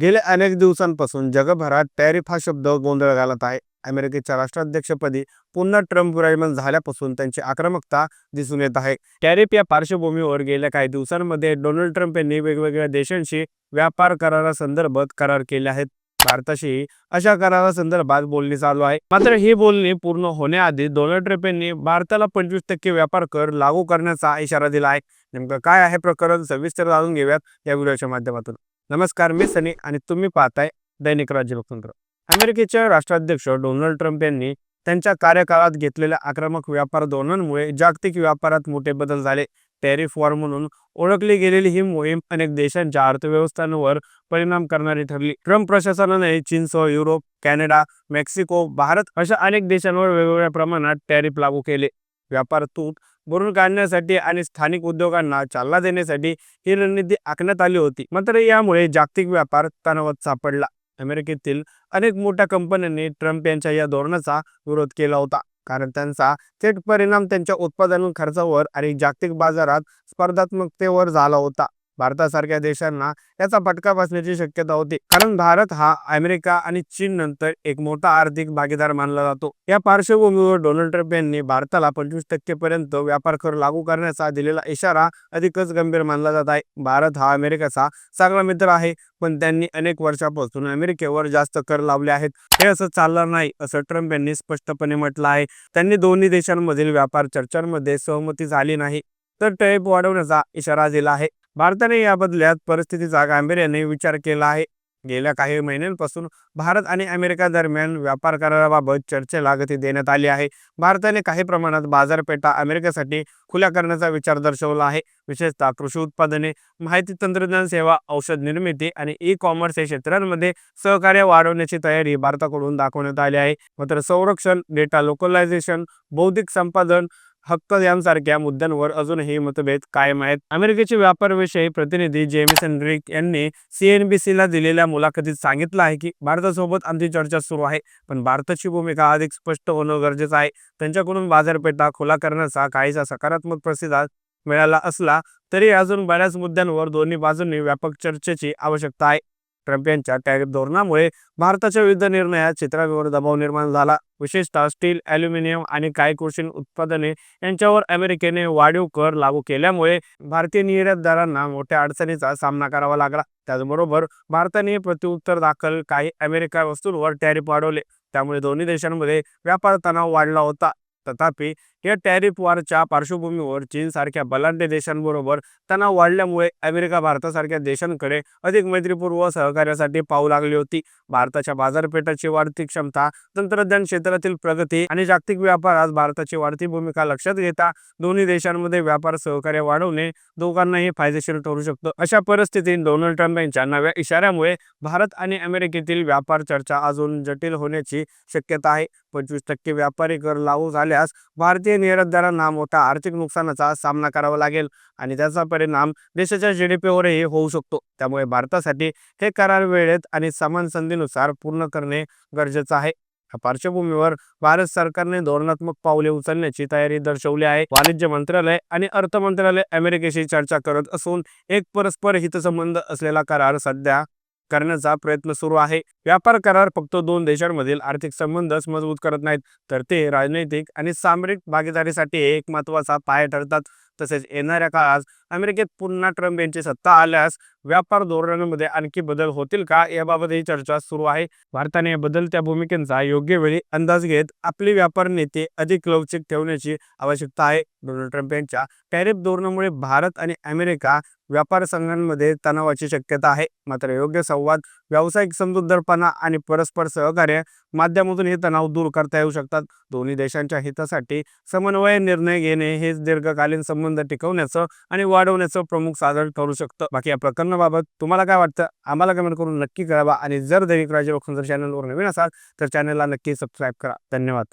गेल्या अनेक दिवसांपासून जगभरात टॅरिफ हा शब्द गोंधळ घालत आहे. अमेरिकेच्या राष्ट्राध्यक्षपदी पुन्हा ट्रम्प विराजमान झाल्यापासून त्यांची आक्रमकता दिसून येत आहे. टॅरिफ या पार्श्वभूमीवर गेल्या काही दिवसांमध्ये डोनाल्ड ट्रम्प यांनी वेगवेगळ्या देशांशी व्यापार करारासंदर्भात करार केले आहेत. भारताशी अशा करारासंदर्भात बोलणी चालू आहे. मात्र ही बोलणी पूर्ण होण्याआधी डोनाल्ड ट्रम्प यांनी भारताला पंचवीस टक्के व्यापार कर लागू करण्याचा इशारा दिला आहे. नेमकं काय आहे प्रकरण? सविस्तर जाणून घेऊयात या व्हिडिओच्या माध्यमातून. नमस्कार मी सनी आणि तुम्ही पाहताय दैनिक राज्य लोकतंत्र. अमेरिकेचे राष्ट्राध्यक्ष डोनाल्ड ट्रम्प यांनी त्यांच्या कार्यकाळात घेतलेल्या आक्रमक व्यापार धोरणांमुळे जागतिक व्यापारात मोठे बदल झाले. टॅरिफ वॉर म्हणून ओळखली गेलेली ही मोहीम अनेक देशांच्या अर्थव्यवस्थांवर परिणाम करणारी ठरली. ट्रम्प प्रशासनाने चीनसह युरोप कॅनडा मेक्सिको भारत अशा अनेक देशांवर वेगवेगळ्या प्रमाणात टॅरिफ लागू केले. व्यापार तूट भरून काढण्यासाठी आणि स्थानिक उद्योगांना चालना देण्यासाठी ही रणनीती आखण्यात आली होती. मात्र यामुळे जागतिक व्यापार तणावात सापडला. अमेरिकेतील अनेक मोठ्या कंपन्यांनी ट्रम्प यांच्या या धोरणाचा विरोध केला होता. कारण त्यांचा थेट परिणाम त्यांच्या उत्पादन खर्चावर आणि जागतिक बाजारात स्पर्धात्मकतेवर झाला होता. भारतासारख्या देशांना याचा फटका बसण्याची शक्यता होती. कारण भारत हा अमेरिका आणि चीन नंतर एक मोठा आर्थिक भागीदार मानला जातो. या पार्श्वभूमीवर डोनाल्ड ट्रम्प यांनी भारताला पंचवीस टक्के पर्यंत व्यापार कर लागू करण्याचा दिलेला इशारा अधिकच गंभीर मानला जात आहे. भारत हा अमेरिकेचा चांगला मित्र आहे पण त्यांनी अनेक वर्षापासून अमेरिकेवर जास्त कर लावले आहेत. हे असं चालणार नाही असं ट्रम्प यांनी स्पष्टपणे म्हटलं आहे. त्यांनी दोन्ही देशांमधील व्यापार चर्चांमध्ये सहमती झाली नाही तर टॅरिफ वाढवण्याचा इशारा दिला आहे. भारताने या बदल्यात परिस्थितीचा गांभीर्याने विचार केला आहे. गेल्या काही महिन्यांपासून भारत आणि अमेरिका दरम्यान व्यापार कराराबाबत चर्चेला गती देण्यात आली आहे. भारताने काही प्रमाणात बाजारपेठा अमेरिकेसाठी खुल्या करण्याचा विचार दर्शवला आहे. विशेषतः कृषी उत्पादने माहिती तंत्रज्ञान सेवा औषध निर्मिती आणि ई कॉमर्स या क्षेत्रांमध्ये सहकार्य वाढवण्याची तयारी भारताकडून दाखवण्यात आली आहे. मात्र संरक्षण डेटा लोकलायझेशन बौद्धिक संपादन हक्क यांसारख्या मुद्द्यांवर अजूनही मतभेद कायम आहेत. अमेरिकेचे व्यापारविषयी प्रतिनिधी जेमिसन रिक यांनी सीएनबीसीला दिलेल्या मुलाखतीत सांगितलं आहे की भारतासोबत आमची चर्चा सुरू आहे पण भारताची भूमिका अधिक स्पष्ट होणं गरजेचं आहे. त्यांच्याकडून बाजारपेठा खुला करण्याचा काहीसा सकारात्मक प्रतिसाद मिळाला असला तरी अजून बऱ्याच मुद्द्यांवर दोन्ही बाजूंनी व्यापक चर्चेची आवश्यकता आहे. ट्रम्प यांच्या टॅरिफ धोरणामुळे भारताच्या विविध निर्णयात चित्रावर दबाव निर्माण झाला. विशेषतः स्टील ॲल्युमिनियम आणि काही कृषी उत्पादने यांच्यावर अमेरिकेने वाढीव कर लागू केल्यामुळे भारतीय निर्यातदारांना मोठ्या अडचणीचा सामना करावा लागला. त्याचबरोबर भारताने प्रत्युत्तर दाखल काही अमेरिका वस्तूंवर टॅरिफ वाढवले. त्यामुळे दोन्ही देशांमध्ये व्यापार तणाव वाढला होता. तथापि या टॅरिफ वॉरच्या पार्श्वभूमीवर चीनसारख्या बलाढ्य देशांबरोबर तणाव वाढल्यामुळे अमेरिका भारतासारख्या देशांकडे अधिक मैत्रीपूर्व सहकार्यासाठी पाऊ लागली होती. भारताच्या बाजारपेठाची वाढती क्षमता तंत्रज्ञान क्षेत्रातील प्रगती आणि जागतिक व्यापारात भारताची वाढती भूमिका लक्षात घेता दोन्ही देशांमध्ये व्यापार सहकार्य वाढवणे दोघांनाही फायदेशीर ठरू शकतं. अशा परिस्थितीत डोनाल्ड ट्रम्प यांच्या नव्या इशाऱ्यामुळे भारत आणि अमेरिकेतील व्यापार चर्चा अजून जटिल होण्याची शक्यता आहे. पंचवीस टक्के व्यापारी कर लागू झाल्यास भारतीय निर्यातदारांना मोठा आर्थिक नुकसानाचा सामना करावा लागेल आणि त्याचा परिणाम देशाच्या जी डी पीवरही होऊ शकतो. त्यामुळे भारतासाठी हे करार वेळेत आणि समान संधीनुसार पूर्ण करणे गरजेचं आहे. या पार्श्वभूमीवर भारत सरकारने धोरणात्मक पावले उचलण्याची तयारी दर्शवली आहे. वाणिज्य मंत्रालय आणि अर्थ मंत्रालय अमेरिकेशी चर्चा करत असून एक परस्पर हितसंबंध असलेला करार सध्या करण्याचा प्रयत्न सुरू आहे. व्यापार करार फक्त दोन देशांमधील आर्थिक संबंधच मजबूत करत नाहीत तर ते राजनैतिक आणि सामरिक भागीदारीसाठी एक महत्त्वाचा पाया ठरतात. तसेच येणाऱ्या काळात अमेरिकेत पुन्हा ट्रम्प यांची सत्ता आल्यास व्यापार धोरणांमध्ये आणखी बदल होतील का? याबाबतही चर्चा सुरू आहे. भारताने बदलत्या भूमिकेचा योग्य वेळी अंदाज घेत आपली व्यापार नीती अधिक लवचिक ठेवण्याची आवश्यकता आहे. डोनाल्ड ट्रम्प यांच्या टॅरिफ धोरणामुळे भारत आणि अमेरिका व्यापार संघांमध्ये तणावाची शक्यता आहे. मात्र योग्य संवाद व्यावसायिक समजूतदारपणा आणि परस्पर सहकार्य माध्यमातून हे तणाव दूर करता येऊ शकतात. दोन्ही देशांच्या हितासाठी समन्वय निर्णय घेणे हेच दीर्घकालीन संबंध टिकवण्याचं आणि वाढवण्याचं प्रमुख साधन ठरू शकतं. बाकी या प्रकरणाबाबत तुम्हाला काय वाटतं? आम्हाला कमेंट करून नक्की कळवा आणि जर दैनिक राजे लोकसंख्या चॅनलवर नवीन असाल तर चॅनलला नक्की सबस्क्राईब करा. धन्यवाद.